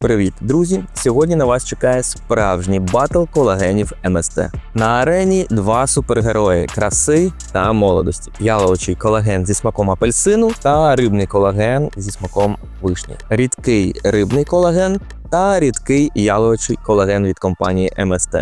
Привіт, друзі! Сьогодні на вас чекає справжній батл колагенів МСТ. На арені два супергерої краси та молодості: яловичий колаген зі смаком апельсину та рибний колаген зі смаком вишні. Рідкий рибний колаген та рідкий яловичий колаген від компанії МСТ.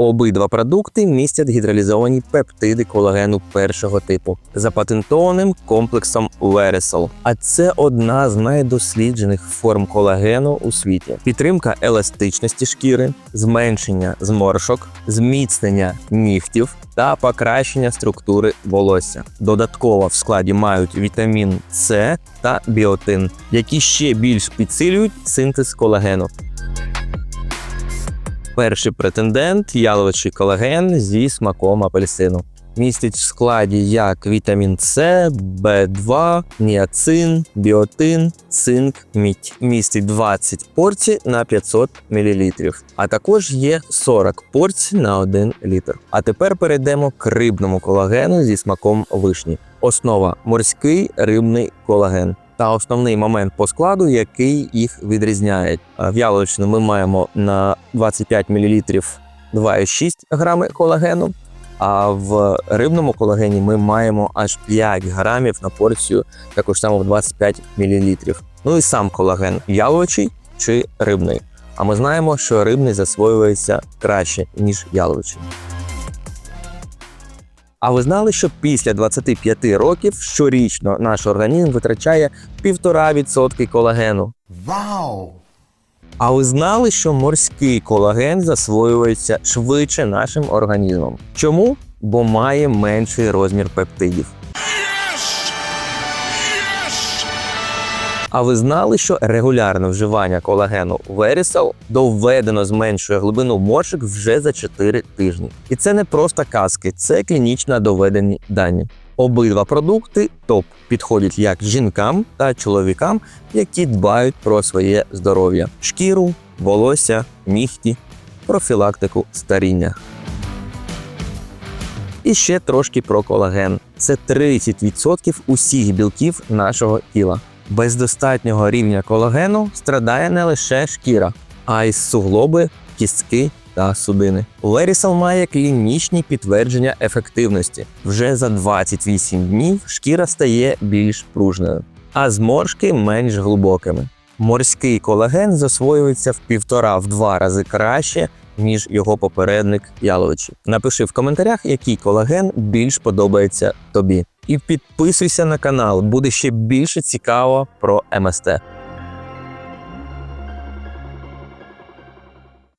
Обидва продукти містять гідролізовані пептиди колагену першого типу запатентованим комплексом Verisol. А це одна з найдосліджених форм колагену у світі. Підтримка еластичності шкіри, зменшення зморшок, зміцнення нігтів та покращення структури волосся. Додатково в складі мають вітамін С та біотин, які ще більш підсилюють синтез колагену. Перший претендент яловичий колаген зі смаком апельсину. Містить в складі як вітамін С, В2, ніацин, біотин, цинк, мідь. Містить 20 порцій на 500 мл, а також є 40 порцій на 1 літр. А тепер перейдемо к рибному колагену зі смаком вишні. Основа морський рибний колаген. Та основний момент по складу, який їх відрізняє. А В яловичну ми маємо на 25 мл 2,6 грами колагену, а в рибному колагені ми маємо аж 5 грамів на порцію, також само в 25 мл. Ну і сам колаген яловичий чи рибний. А ми знаємо, що рибний засвоюється краще, ніж яловичий. А ви знали, що після 25 років щорічно наш організм витрачає 1,5% колагену? Вау! А ви знали, що морський колаген засвоюється швидше нашим організмом? Чому? Бо має менший розмір пептидів. А ви знали, що регулярне вживання колагену Verisol доведено зменшує глибину моршик вже за 4 тижні. І це не просто казки, це клінічно доведені дані. Обидва продукти топ підходять як жінкам та чоловікам, які дбають про своє здоров'я, шкіру, волосся, нігті, профілактику старіння. І ще трошки про колаген. Це 30% усіх білків нашого тіла. Без достатнього рівня колагену страдає не лише шкіра, а й суглоби, кістки та судини. Лерісал має клінічні підтвердження ефективності. Вже за 28 днів шкіра стає більш пружною, а зморшки менш глибокими. Морський колаген засвоюється в півтора-в два рази краще, ніж його попередник яловичі. Напиши в коментарях, який колаген більш подобається тобі. І підписуйся на канал, буде ще більше цікаво про МСТ.